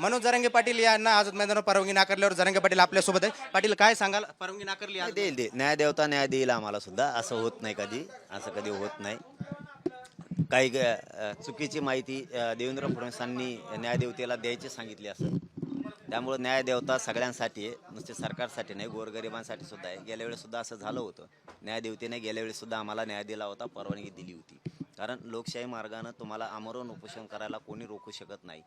मनोज जरांगे पाटील यांना आज मैदानावर परवानगी नाकारल्यावर जरांगे पाटील आपल्यासोबत आहे पाटील काय सांगाल? परवानगी नाकारली आज? देईल दे न्याय देवता न्याय देईल आम्हाला सुद्धा. असं होत नाही कधी. असं कधी होत नाही. काही ग- अ, चुकीची माहिती अ, देवेंद्र फडणवीसांनी न्यायदेवतेला द्यायची सांगितली असं त्यामुळं न्यायदेवता सगळ्यांसाठी आहे. नुसते सरकारसाठी नाही गोरगरिबांसाठी सुद्धा आहे. गेल्या वेळेस सुद्धा असं झालं होतं. न्यायदेवतेने गेल्या वेळेस सुद्धा आम्हाला न्याय दिला होता. परवानगी दिली होती. कारण लोकशाही मार्गानं तुम्हाला आमरण उपोषण करायला कोणी रोखू शकत नाही.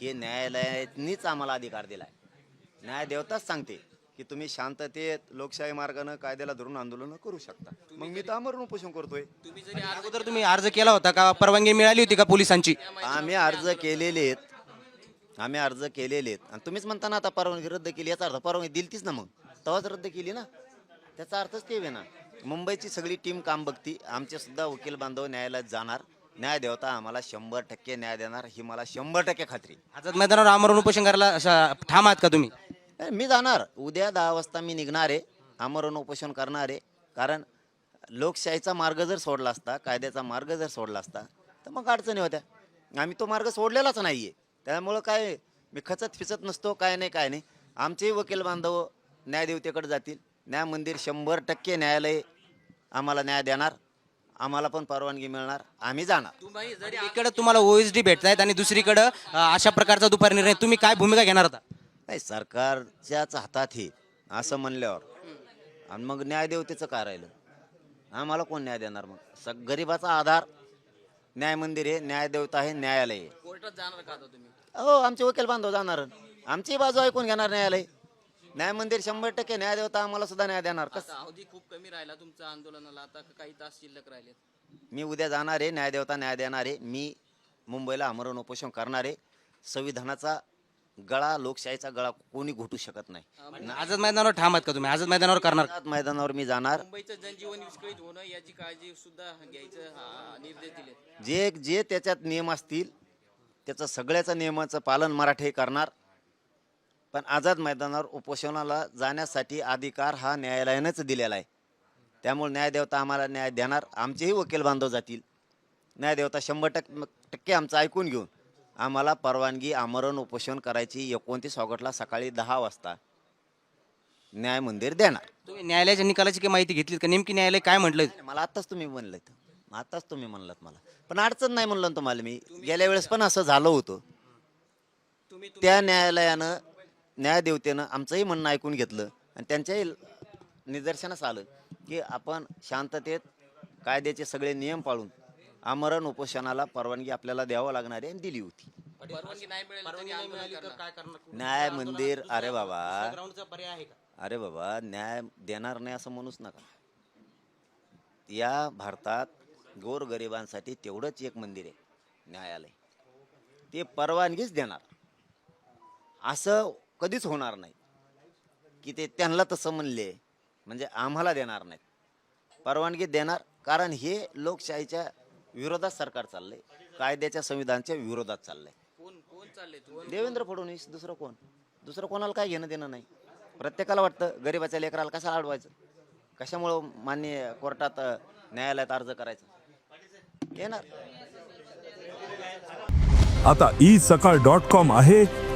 हे न्यायालयानेच आम्हाला अधिकार दिला आहे न्यायदेवताच सांगते की तुम्ही शांततेत लोकशाही मार्गानं कायद्याला धरून आंदोलन करू शकता. मग मी तर आमरण उपोषण करतोय. तुम्ही जरी अगोदर तुम्ही अर्ज केला होता का? परवानगी मिळाली होती का पोलिसांची? आम्ही अर्ज केलेले आहेत. आम्ही अर्ज केलेले आहेत. आणि तुम्हीच म्हणता ना आता परवानगी रद्द केली याचा अर्थ परवानगी दिलतीच ना मग? तेव्हाच रद्द केली ना? त्याचा अर्थच ते ना मुंबईची सगळी टीम काम बघती. आमचे सुद्धा वकील बांधव न्यायालयात जाणार. न्याय देवता आम्हाला शंभर टक्के न्याय देणार ही मला शंभर टक्के खात्री. आझाद मैदानावर आमरण उपोषण करायला ठाम आहात का तुम्ही? अरे मी जाणार. उद्या दहा वाजता मी निघणार आहे. आमरण उपोषण करणार आहे. कारण लोकशाहीचा मार्ग जर सोडला असता कायद्याचा मार्ग जर सोडला असता तर मग अडचणी होत्या. आम्ही तो मार्ग सोडलेलाच नाही आहे त्यामुळं काय मी खचत फिचत नसतो काय नाही काय नाही. आमचेही वकील बांधव न्यायदेवतेकडे जातील. न्याय मंदिर शंभर टक्के न्यायालय आम्हाला न्याय देणार आम्हाला पण परवानगी मिळणार आम्ही जाणार. इकडे तुम्हाला ओएसडी भेटत आहेत आणि दुसरीकडे अशा प्रकारचा दुपारी निर्णय तुम्ही काय भूमिका घेणार होता नाही सरकारच्याच हातात हे असं म्हणल्यावर. आणि मग न्यायदेवतेचं काय राहिलं? आम्हाला कोण न्याय देणार मग? सग गरिबाचा आधार न्याय मंदिर आहे न्यायदेवता आहे न्यायालय आहे. कोर्टात जाणार का आता तुम्ही? हो आमचे वकील बांधव जाणार. आमची बाजू ऐकून घेणार न्यायालय. न्याय मंदिर शंभर टक्के न्यायदेवता आम्हाला सुद्धा न्याय देणार. कसं आता अवधी खूप कमी राहिला तुमच्या आंदोलनाला. आता काही तास शिल्लक राहिलेत. मी उद्या जाणार आहे न्यायदेवता न्याय देणार आहे. मी मुंबईला आमरण उपोषण करणार आहे. संविधानाचा गळा लोकशाहीचा गळा कोणी घोटू शकत नाही. आझाद मैदानावर ठाम आहात का तुम्ही? आझाद मैदानावर करणार आझाद मैदानावर मी जाणार. मुंबईचं जनजीवन विस्कळीत होणं याची काळजी सुद्धा घ्यायचं हा, निर्देश दिले जे जे त्याच्यात नियम असतील त्याचं सगळ्याचं नियमाचं पालन मराठी करणार. पण आझाद मैदानावर उपोषणाला जाण्यासाठी अधिकार हा न्यायालयानंच दिलेला आहे. त्यामुळे न्यायदेवता आम्हाला न्याय देणार. आमचेही वकील बांधव जातील. न्यायदेवता शंभर टक्के टक्के आमचं ऐकून घेऊन आम्हाला परवानगी आमरण उपोषण करायची एकोणतीस ऑगस्टला सकाळी दहा वाजता न्याय मंदिर देणार. तुम्ही न्यायालयाच्या निकालाची काही माहिती घेतली का? नेमकी न्यायालय काय म्हटलं मला आत्ताच तुम्ही म्हणलं आत्ताच तुम्ही म्हणलात मला. पण अडचण नाही म्हणलं तुम्हाला मी. गेल्या वेळेस पण असं झालं होतं. त्या न्यायालयानं न्यायदेवतेनं आमचंही म्हणणं ऐकून घेतलं आणि त्यांच्याही निदर्शनास आलं की आपण शांततेत कायद्याचे सगळे नियम पाळून आमरण उपोषणाला परवानगी आपल्याला द्यावं लागणार आहे आणि दिली होती. परवानगी नाही मिळेल तर त्यांनी आंदोलन करणार. न्याय मंदिर अरे बाबा. ग्राउंडचा पर्याय आहे का? अरे बाबा न्याय देणार नाही असं म्हणूच नका. या भारतात गोरगरिबांसाठी तेवढंच एक मंदिर आहे न्यायालय. ते परवानगीच देणार. असं कधीच होणार नाही. की ते त्यांना तसं म्हणले म्हणजे आम्हाला देणार नाहीत. परवानगी देणार कारण हे लोकशाहीच्या विरोधात सरकार चाललंय. कायद्याच्या संविधानाच्या विरोधात चाललंय. कोण कोण चालले तुम्ही? देवेंद्र फडणवीस दुसरं कोण? दुसरं कोणाला काय घेणं देणं नाही. प्रत्येकाला वाटतं गरिबाच्या लेकराला कशाला अडवायचं? कशामुळं मान्य कोर्टात न्यायालयात अर्ज करायचा? येणार. आता ई सकाळ डॉट कॉम आहे.